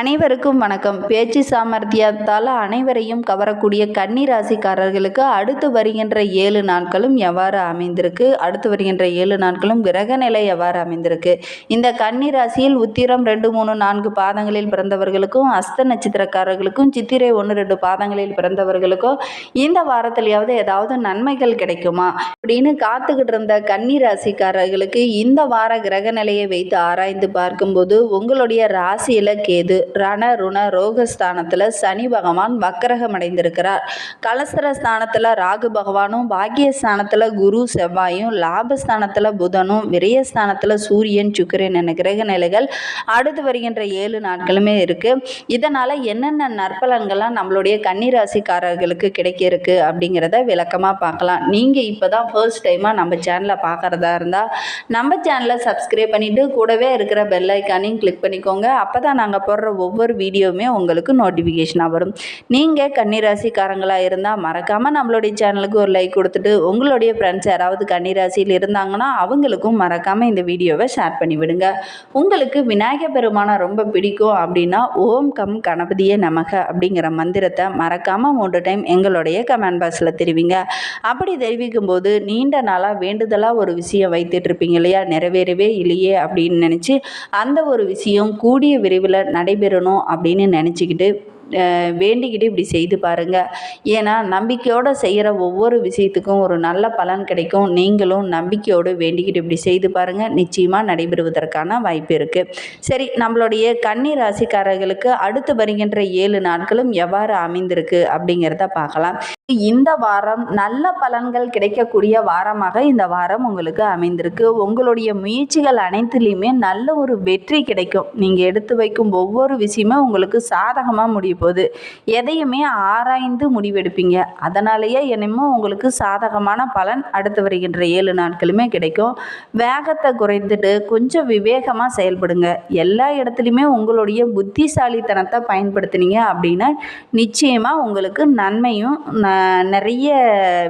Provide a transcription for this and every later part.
அனைவருக்கும் வணக்கம். பேச்சு சாமர்த்தியத்தால் அனைவரையும் கவரக்கூடிய கன்னி ராசிக்காரர்களுக்கு அடுத்து வருகின்ற ஏழு நாட்களும் எவ்வாறு அமைந்திருக்கு? அடுத்து வருகின்ற ஏழு நாட்களும் கிரக நிலை எவ்வாறு அமைந்திருக்கு? இந்த கன்னி ராசியில் உத்திரம் ரெண்டு மூணு நான்கு பாதங்களில் பிறந்தவர்களுக்கும் அஸ்த நட்சத்திரக்காரர்களுக்கும் சித்திரை ஒன்று ரெண்டு பாதங்களில் பிறந்தவர்களுக்கும் இந்த வாரத்திலேயாவது ஏதாவது நன்மைகள் கிடைக்குமா? அப்படின்னு காத்துக்கிட்டு இருந்த கன்னி ராசிக்காரர்களுக்கு இந்த வார கிரக நிலையை வைத்து ஆராய்ந்து பார்க்கும்போது உங்களுடைய ராசியில் கேது ரண ருண ரோகஸ்தானத்தில் சனி பகவான் வக்கரகம் அடைந்திருக்கிறார் கலசர ஸ்தானத்தில் ராகு பகவானும் பாக்கியஸ்தானத்தில் குரு செவ்வாயும் லாபஸ்தானத்தில் புதனும் விரயஸ்தானத்தில் சூரியன் சுக்கிரன் என கிரக நிலைகள் அடுத்து வருகின்ற ஏழு நாட்களுமே இருக்குது இதனால் என்னென்ன நற்பலன்கள்லாம் நம்மளுடைய கன்னிராசிக்காரர்களுக்கு கிடைக்க இருக்கு அப்படிங்கிறத விளக்கமாக பார்க்கலாம். நீங்கள் இப்போ தான் ஃபர்ஸ்ட் டைமாக நம்ம சேனலை பார்க்குறதா இருந்தால் நம்ம சேனலை சப்ஸ்கிரைப் பண்ணிவிட்டு கூடவே இருக்கிற பெல் ஐக்கானையும் கிளிக் பண்ணிக்கோங்க. அப்போ தான் நாங்கள் போடுற ஒவ்வொரு வீடியோவுமே உங்களுக்கு நோட்டிஃபிகேஷனாக வரும். நீங்கள் கன்னிராசிக்காரங்களாக இருந்தால் மறக்காமல் நம்மளுடைய சேனலுக்கு ஒரு லைக் கொடுத்துட்டு உங்களுடைய ஃப்ரெண்ட்ஸ் யாராவது கன்னிராசியில் இருந்தாங்கன்னா அவங்களுக்கும் மறக்காமல் இந்த வீடியோவை ஷேர் பண்ணிவிடுங்க உங்களுக்கு விநாயகர் பெருமானை ரொம்ப பிடிக்கும் அப்படின்னா ஓம் கம் கணபதியே நமக அப்படிங்கிற மந்திரத்தை மறக்காமல் மூன்று டைம் எங்களுடைய கமெண்ட் பாக்ஸில் தெரிவிங்க. அப்படி தெரிவிக்கும் போது நீண்ட நாளாக வேண்டுதலாக ஒரு விஷயம் வைத்துட்டு இருப்பீங்க இல்லையா? நிறைவேறவே இல்லையே அப்படின்னு நினச்சி அந்த ஒரு விஷயம் கூடிய விரைவில் நடைபெறணும் அப்படின்னு நினச்சிக்கிட்டு வேண்டிக்கிட்டு இப்படி செய்து பாருங்கள் ஏன்னா நம்பிக்கையோடு செய்கிற ஒவ்வொரு விஷயத்துக்கும் ஒரு நல்ல பலன் கிடைக்கும். நீங்களும் நம்பிக்கையோடு வேண்டிக்கிட்டு இப்படி செய்து பாருங்கள் நிச்சயமாக நடைபெறுவதற்கான வாய்ப்பு இருக்குது சரி நம்மளுடைய கன்னி ராசிக்காரர்களுக்கு அடுத்து வருகின்ற ஏழு நாட்களும் எவ்வாறு அமைந்திருக்கு அப்படிங்கிறத பார்க்கலாம். இந்த வாரம் நல்ல பலன்கள் கிடைக்கக்கூடிய வாரமாக இந்த வாரம் உங்களுக்கு அமைந்திருக்கு. உங்களுடைய முயற்சிகள் அனைத்துலேயுமே நல்ல ஒரு வெற்றி கிடைக்கும். நீங்கள் எடுத்து வைக்கும் ஒவ்வொரு விஷயமே உங்களுக்கு சாதகமாக முடியும். போகுது எதையுமே ஆராய்ந்து முடிவெடுப்பீங்க. அதனாலேயே என்னமோ உங்களுக்கு சாதகமான பலன் அடுத்து வருகின்ற ஏழு நாட்களுமே கிடைக்கும். வேகத்தை குறைந்துட்டு கொஞ்சம் விவேகமாக செயல்படுங்க. எல்லா இடத்துலையுமே உங்களுடைய புத்திசாலித்தனத்தை பயன்படுத்துனீங்க அப்படின்னா நிச்சயமாக உங்களுக்கு நன்மையும் நிறைய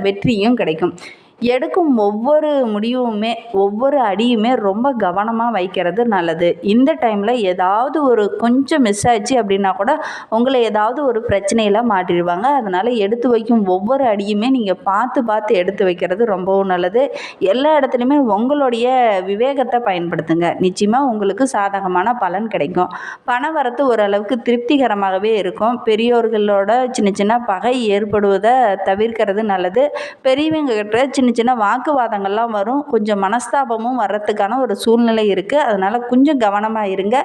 வெற்றியும் கிடைக்கும். எடுக்கும் ஒவ்வொரு முடிவுமே ஒவ்வொரு அடியுமே ரொம்ப கவனமாக வைக்கிறது நல்லது. இந்த டைமில் ஏதாவது ஒரு கொஞ்சம் மிஸ் ஆச்சு அப்படின்னா கூட உங்களை ஏதாவது ஒரு பிரச்சனையில் மாட்டிடுவாங்க. அதனால் எடுத்து வைக்கும் ஒவ்வொரு அடியுமே நீங்கள் பார்த்து பார்த்து எடுத்து வைக்கிறது ரொம்பவும் நல்லது. எல்லா இடத்துலையுமே உங்களுடைய விவேகத்தை பயன்படுத்துங்க. நிச்சயமாக உங்களுக்கு சாதகமான பலன் கிடைக்கும். பண வரத்து ஓரளவுக்கு திருப்திகரமாகவே இருக்கும். பெரியோர்களோட சின்ன சின்ன பகை ஏற்படுவதை தவிர்க்கிறது நல்லது. பெரியவங்க கிட்ட சின்ன சின்ன சின்ன வாக்குவாதங்கள்லாம் வரும். கொஞ்சம் மனஸ்தாபமும் வர்றதுக்கான ஒரு சூழ்நிலை இருக்குது அதனால் கொஞ்சம் கவனமாக இருங்க.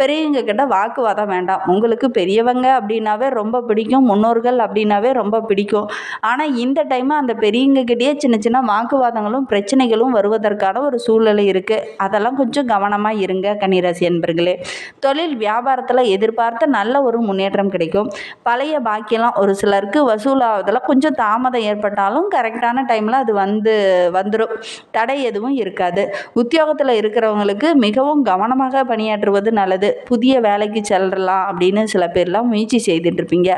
பெரியவங்க கிட்ட வாக்குவாதம் வேண்டாம். உங்களுக்கு பெரியவங்க அப்படின்னாவே ரொம்ப பிடிக்கும். முன்னோர்கள் அப்படின்னாவே ரொம்ப பிடிக்கும். ஆனால் இந்த டைம் அந்த பெரியவங்க கிட்டேயே சின்ன சின்ன வாக்குவாதங்களும் பிரச்சனைகளும் வருவதற்கான ஒரு சூழ்நிலை இருக்குது அதெல்லாம் கொஞ்சம் கவனமாக இருங்க கன்னிராசி என்பர்களே தொழில் வியாபாரத்தில் எதிர்பார்த்த நல்ல ஒரு முன்னேற்றம் கிடைக்கும். பழைய பாக்கியெல்லாம் ஒரு சிலருக்கு வசூலாவதில் கொஞ்சம் தாமதம் ஏற்பட்டாலும் கரெக்டான டைமில் அது வந்து வந்து வந்துடும் தடை எதுவும் இருக்காது. உத்தியோகத்தில் இருக்கிறவங்களுக்கு மிகவும் கவனமாக பணியாற்றுவது நல்லது. புதிய வேலைக்கு செல்லலாம் அப்படின்னு சில பேர்லாம் முயற்சி செய்துட்டு இருப்பீங்க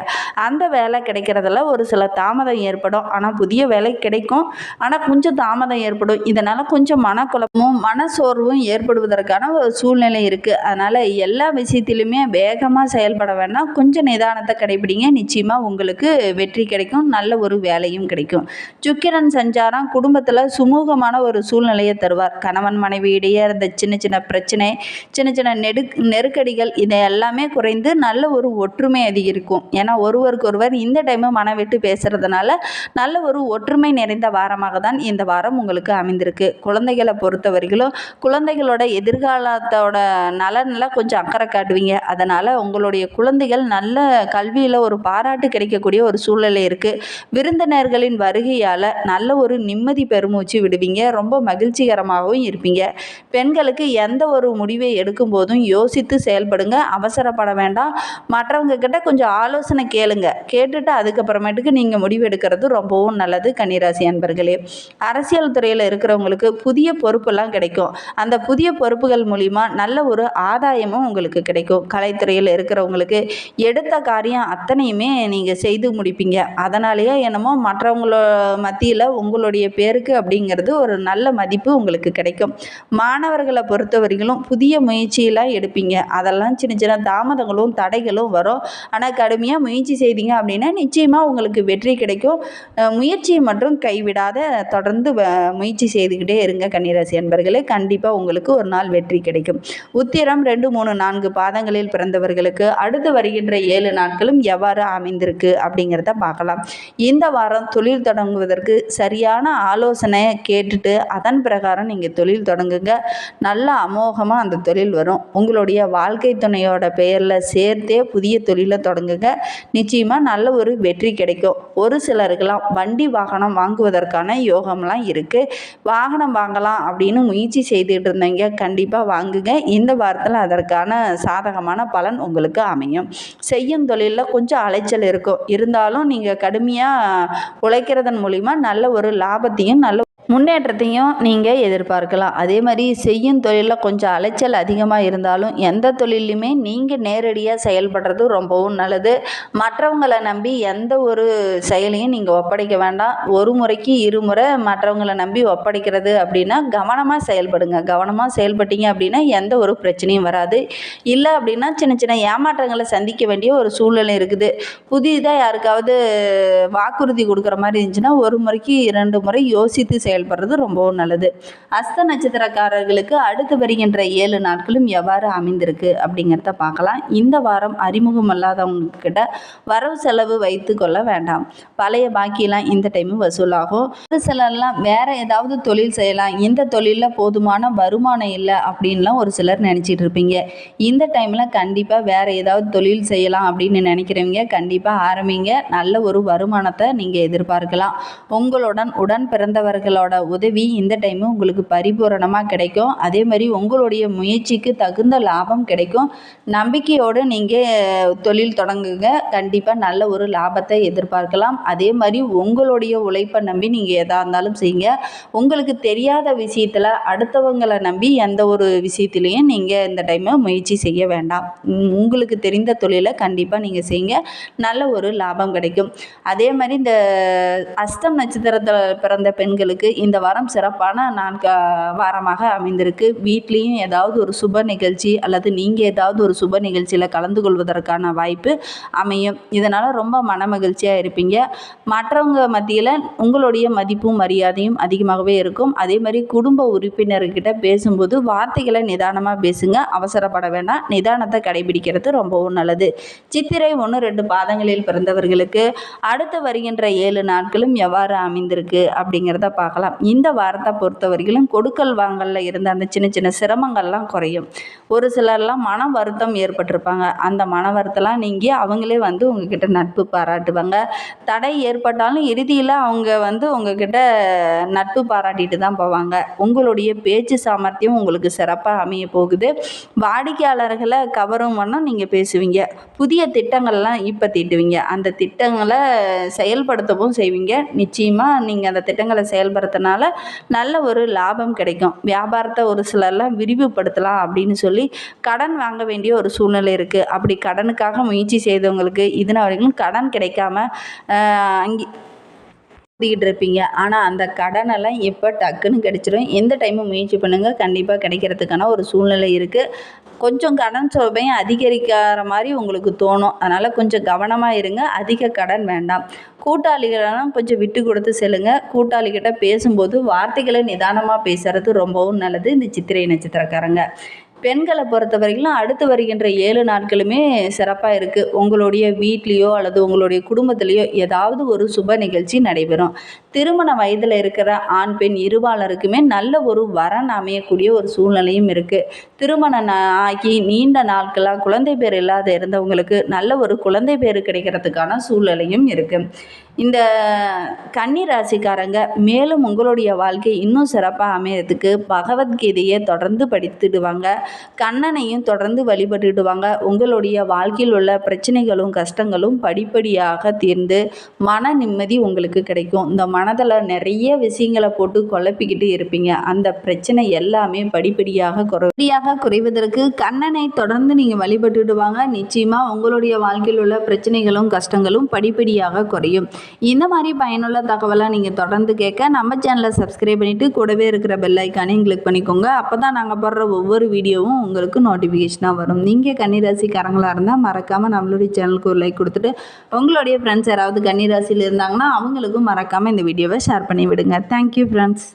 அந்த வேலை கிடைக்கிறதுல ஒரு சில தாமதம் ஏற்படும். ஆனால் புதிய வேலை கிடைக்கும். ஆனால் கொஞ்சம் தாமதம் ஏற்படும். இதனால் கொஞ்சம் மனக்குழப்பமும் மனசோர்வும் ஏற்படுவதற்கான ஒரு சூழ்நிலை இருக்குது அதனால் எல்லா விஷயத்திலுமே வேகமாக செயல்பட வேண்டாம் கொஞ்சம் நிதானத்தை கடைபிடிங்க. நிச்சயமாக உங்களுக்கு வெற்றி கிடைக்கும். நல்ல ஒரு வேலையும் கிடைக்கும். சுக்கிரன் சஞ்சாரம் குடும்பத்தில் சுமூகமான ஒரு சூழ்நிலையை தருவார். கணவன் மனைவி இடையே இருந்த சின்ன சின்ன பிரச்சனை சின்ன சின்ன நெடு நெருக்கடிகள் இதை எல்லாமே குறைந்து நல்ல ஒரு ஒற்றுமை அதிகரிக்கும். ஏன்னா ஒருவருக்கொருவர் இந்த டைமு மனம் விட்டு பேசுகிறதுனால நல்ல ஒரு ஒற்றுமை நிறைந்த வாரமாக தான் இந்த வாரம் உங்களுக்கு அமைந்திருக்கு. குழந்தைகளை பொறுத்தவரையிலும் குழந்தைகளோட எதிர்காலத்தோட நலனில் கொஞ்சம் அக்கறை காட்டுவீங்க. அதனால் உங்களுடைய குழந்தைகள் நல்ல கல்வியில் ஒரு பாராட்டு கிடைக்கக்கூடிய ஒரு சூழ்நிலை இருக்குது விருந்தினர்களின் வருகையால் நல்ல ஒரு நிம்மதி பெருமூச்சு விடுவீங்க. ரொம்ப மகிழ்ச்சிகரமாகவும் இருப்பீங்க. பெண்களுக்கு எந்த ஒரு முடிவை எடுக்கும் போதும் யோசித்து செயல்படுங்க. அவசரப்பட வேண்டாம். மற்றவங்க கிட்ட கொஞ்சம் ஆலோசனை கேளுங்க. கேட்டுட்டு அதுக்கப்புறமேட்டுக்கு நீங்கள் முடிவு எடுக்கிறது ரொம்பவும் நல்லது கன்னிராசி அன்பர்களே. அரசியல் துறையில் இருக்கிறவங்களுக்கு புதிய பொறுப்பெல்லாம் கிடைக்கும். அந்த புதிய பொறுப்புகள் மூலிமா நல்ல ஒரு ஆதாயமும் உங்களுக்கு கிடைக்கும். கலைத்துறையில் இருக்கிறவங்களுக்கு எடுத்த காரியம் அத்தனையுமே நீங்கள் செய்து முடிப்பீங்க. அதனாலேயே என்னமோ மற்றவங்கள மத்தியில் உங்களுடைய உங்களுடைய பேருக்கு அப்படிங்கிறது ஒரு நல்ல மதிப்பு உங்களுக்கு கிடைக்கும். மாணவர்களை பொறுத்தவரையிலும் புதிய முயற்சியெல்லாம் எடுப்பீங்க. அதெல்லாம் சின்ன சின்ன தாமதங்களும் தடைகளும் வரும். ஆனால் கடுமையாக முயற்சி செய்தீங்க அப்படின்னா நிச்சயமாக உங்களுக்கு வெற்றி கிடைக்கும். முயற்சியை மட்டும் கைவிடாத தொடர்ந்து வ- முயற்சி செய்துக்கிட்டே இருங்க கன்னிராசி அன்பர்களே. கண்டிப்பாக உங்களுக்கு ஒரு நாள் வெற்றி கிடைக்கும். உத்திரம் ரெண்டு மூணு நான்கு பாதங்களில் பிறந்தவர்களுக்கு அடுத்து வருகின்ற ஏழு நாட்களும் எவ்வாறு அமைந்திருக்கு அப்படிங்கிறத பார்க்கலாம். இந்த வாரம் தொழில் தொடங்குவதற்கு சரியான ஆலோசனை கேட்டுட்டு அதன் பிரகாரம் நீங்கள் தொழில் தொடங்குங்க. நல்ல அமோகமாக அந்த தொழில் வரும். உங்களுடைய வாழ்க்கை துணையோட பெயரில் சேர்த்தே புதிய தொழிலை தொடங்குங்க. நிச்சயமாக நல்ல ஒரு வெற்றி கிடைக்கும். ஒரு சிலருக்கெல்லாம் வண்டி வாகனம் வாங்குவதற்கான யோகம்லாம் இருக்குது வாகனம் வாங்கலாம் அப்படின்னு முயற்சி செய்துட்டு இருந்தீங்க. கண்டிப்பாக வாங்குங்க. இந்த வாரத்தில் அதற்கான சாதகமான பலன் உங்களுக்கு அமையும். செய்யும் தொழிலில் கொஞ்சம் அலைச்சல் இருக்கும். இருந்தாலும் நீங்கள் கடுமையாக உழைக்கிறதன் மூலிமா நல்ல ஒரு லாபத்தையும் நல்ல முன்னேற்றத்தையும் நீங்கள் எதிர்பார்க்கலாம். அதே மாதிரி செய்யும் தொழிலில் கொஞ்சம் அலைச்சல் அதிகமாக இருந்தாலும் எந்த தொழிலையுமே நீங்கள் நேரடியாக செயல்படுறது ரொம்பவும் நல்லது. மற்றவங்களை நம்பி எந்த ஒரு செயலையும் நீங்கள் ஒப்படைக்க வேண்டாம். ஒரு முறைக்கு இருமுறை மற்றவங்களை நம்பி ஒப்படைக்கிறது அப்படின்னா கவனமாக செயல்படுங்க. கவனமாக செயல்பட்டீங்க அப்படின்னா எந்த ஒரு பிரச்சனையும் வராது. இல்லை அப்படின்னா சின்ன சின்ன ஏமாற்றங்களை சந்திக்க வேண்டிய ஒரு சூழ்நிலை இருக்குது. புதிதாக யாருக்காவது வாக்குறுதி கொடுக்குற மாதிரி இருந்துச்சுன்னா ஒரு முறைக்கு இரண்டு முறை யோசித்து செயல் செயல்படுறது ரொம்பவும் நல்லது. அஸ்த நட்சத்திரக்காரர்களுக்கு அடுத்து வருகின்ற ஏழு நாட்களும் எவ்வாறு அமைந்திருக்கு அப்படிங்கிறத பார்க்கலாம். இந்த வாரம் அறிமுகம் இல்லாதவங்கக்கிட்ட வரவு செலவு வைத்து கொள்ள வேண்டாம். பழைய பாக்கியெல்லாம் இந்த டைமும் வசூலாகும். ஒரு சிலர்லாம் வேற ஏதாவது தொழில் செய்யலாம். இந்த தொழிலில் போதுமான வருமானம் இல்லை அப்படின்லாம் ஒரு சிலர் நினச்சிட்டு இருப்பீங்க. இந்த டைமில் கண்டிப்பாக வேற ஏதாவது தொழில் செய்யலாம் அப்படின்னு நினைக்கிறவங்க கண்டிப்பாக ஆரம்பிங்க. நல்ல ஒரு வருமானத்தை நீங்கள் எதிர்பார்க்கலாம். உங்களுடன் உடன் பிறந்தவர்களோட உதவி இந்த டைமு உங்களுக்கு பரிபூரணமாக கிடைக்கும். அதே மாதிரி உங்களுடைய முயற்சிக்கு தகுந்த லாபம் கிடைக்கும். நம்பிக்கையோடு நீங்கள் தொழில் தொடங்குங்க. கண்டிப்பாக நல்ல ஒரு லாபத்தை எதிர்பார்க்கலாம். அதே மாதிரி உங்களுடைய உழைப்பை நம்பி நீங்கள் எதாக இருந்தாலும் செய்யுங்க. உங்களுக்கு தெரியாத விஷயத்தில் அடுத்தவங்களை நம்பி எந்த ஒரு விஷயத்துலையும் நீங்கள் இந்த டைமு முயற்சி செய்ய வேண்டாம். உங்களுக்கு தெரிந்த தொழிலை கண்டிப்பாக நீங்கள் செய்யுங்க. நல்ல ஒரு லாபம் கிடைக்கும். அதே மாதிரி இந்த அஸ்தம் நட்சத்திரத்தில் பிறந்த பெண்களுக்கு இந்த வாரம் சிறப்பான நான்கு வாரமாக அமைந்திருக்கு. வீட்லேயும் ஏதாவது ஒரு சுப நிகழ்ச்சி அல்லது நீங்கள் ஏதாவது ஒரு சுப நிகழ்ச்சியில் கலந்து கொள்வதற்கான வாய்ப்பு அமையும். இதனால் ரொம்ப மன மகிழ்ச்சியாக இருப்பீங்க. மற்றவங்க மத்தியில் உங்களுடைய மதிப்பும் மரியாதையும் அதிகமாகவே இருக்கும். அதே மாதிரி குடும்ப உறுப்பினர்கிட்ட பேசும்போது வார்த்தைகளை நிதானமாக பேசுங்க. அவசரப்பட வேண்டாம் நிதானத்தை கடைபிடிக்கிறது ரொம்பவும் நல்லது. சித்திரை ஒன்று ரெண்டு பாதங்களில் பிறந்தவர்களுக்கு அடுத்து வருகின்ற ஏழு நாட்களும் எவ்வாறு அமைந்திருக்கு அப்படிங்கிறத பார்க்கலாம். இந்த வாரத்தை பொறுத்தவரையிலும் கொடுக்கல் வாங்கலில் இருந்த அந்த சின்ன சின்ன சிரமங்கள்லாம் குறையும். ஒரு சிலர்லாம் மன வருத்தம் ஏற்பட்டிருப்பாங்க. அந்த மன வருத்தம்லாம் நீங்கி அவங்களே வந்து உங்ககிட்ட நட்பு பாராட்டுவாங்க. தடை ஏற்பட்டாலும் இறுதியில் அவங்க வந்து உங்ககிட்ட நட்பு பாராட்டிட்டு தான் போவாங்க. உங்களுடைய பேச்சு சாமர்த்தியம் உங்களுக்கு சிறப்பாக அமைய போகுது. வாடிக்கையாளர்களை கவரும் வண்ணம் நீங்கள் பேசுவீங்க. புதிய திட்டங்கள்லாம் இப்போ தீட்டுவீங்க. அந்த திட்டங்களை செயல்படுத்தவும் செய்வீங்க. நிச்சயமாக நீங்கள் அந்த திட்டங்களை செயல்படுத்த செயல்படுத்தினால நல்ல ஒரு லாபம் கிடைக்கும். வியாபாரத்தை ஒரு சிலர்லாம் விரிவுபடுத்தலாம் அப்படின்னு சொல்லி கடன் வாங்க வேண்டிய ஒரு சூழ்நிலை இருக்குது அப்படி கடனுக்காக முயற்சி செய்தவங்களுக்கு இதுன வரைக்கும் கடன் கிடைக்காம அங்கே சுற்றிக்கிட்டு இருப்பீங்க. ஆனால் அந்த கடனெல்லாம் எப்போ டக்குன்னு கிடச்சிரும்? எந்த டைமும் முயற்சி பண்ணுங்கள் கண்டிப்பாக கிடைக்கிறதுக்கான ஒரு சூழ்நிலை இருக்குது கொஞ்சம் கடன் சோபையும் அதிகரிக்கிற மாதிரி உங்களுக்கு தோணும். அதனால் கொஞ்சம் கவனமாக இருங்க. அதிக கடன் வேண்டாம். கூட்டாளிகளெல்லாம் கொஞ்சம் விட்டு கொடுத்து செல்லுங்க. கூட்டாளிகிட்ட பேசும்போது வார்த்தைகளை நிதானமாக பேசுறது ரொம்பவும் நல்லது. இந்த சித்திரை நட்சத்திரக்காரங்க. பெண்களை பொறுத்த வரைக்கும் அடுத்து வருகின்ற ஏழு நாட்களுமே சிறப்பாக இருக்குது உங்களுடைய வீட்லேயோ அல்லது உங்களுடைய குடும்பத்திலேயோ ஏதாவது ஒரு சுப நிகழ்ச்சி நடைபெறும். திருமண வயதில் இருக்கிற ஆண் பெண் இருபாலருக்குமே நல்ல ஒரு வரன் அமையக்கூடிய ஒரு சூழ்நிலையும் இருக்குது திருமணம் ஆகி நீண்ட நாட்களாக குழந்தை பேர் இல்லாத இருந்தவங்களுக்கு நல்ல ஒரு குழந்தை பேர் கிடைக்கிறதுக்கான சூழ்நிலையும் இருக்குது இந்த கன்னி ராசிக்காரங்க மேலும் உங்களுடைய வாழ்க்கை இன்னும் சிறப்பாக அமையறதுக்கு பகவத்கீதையை தொடர்ந்து படித்துடுவாங்க. கண்ணனையும் தொடர்ந்து வழிபட்டுடுவாங்க. உங்களுடைய வாழ்க்கையில் உள்ள பிரச்சனைகளும் கஷ்டங்களும் படிப்படியாக தீர்ந்து மன நிம்மதி உங்களுக்கு கிடைக்கும். இந்த மனதில் நிறைய விஷயங்களை போட்டு குழப்பிக்கிட்டு இருப்பீங்க. அந்த பிரச்சனை எல்லாமே படிப்படியாக குறைப்படியாக குறைவதற்கு கண்ணனை தொடர்ந்து நீங்கள் வழிபட்டுடுவாங்க. நிச்சயமாக உங்களுடைய வாழ்க்கையில் உள்ள பிரச்சனைகளும் கஷ்டங்களும் படிப்படியாக குறையும். இந்த மாதிரி பயனுள்ள தகவலை நீங்கள் தொடர்ந்து கேட்க நம்ம சேனலை சப்ஸ்கிரைப் பண்ணிவிட்டு கூடவே இருக்கிற பெல் ஐக்கானையும் கிளிக் பண்ணிக்கோங்க. அப்போ தான் நாங்கள் போடுற ஒவ்வொரு வீடியோவும் உங்களுக்கு நோட்டிஃபிகேஷனாக வரும். நீங்கள் கன்னிராசிக்காரங்களாக இருந்தால் மறக்காமல் நம்மளுடைய சேனலுக்கு ஒரு லைக் கொடுத்துட்டு உங்களுடைய ஃப்ரெண்ட்ஸ் யாராவது கன்னிராசியில் இருந்தாங்கன்னா அவங்களுக்கும் மறக்காமல் இந்த வீடியோவை ஷேர் பண்ணி விடுங்க தேங்க்யூ ஃப்ரெண்ட்ஸ்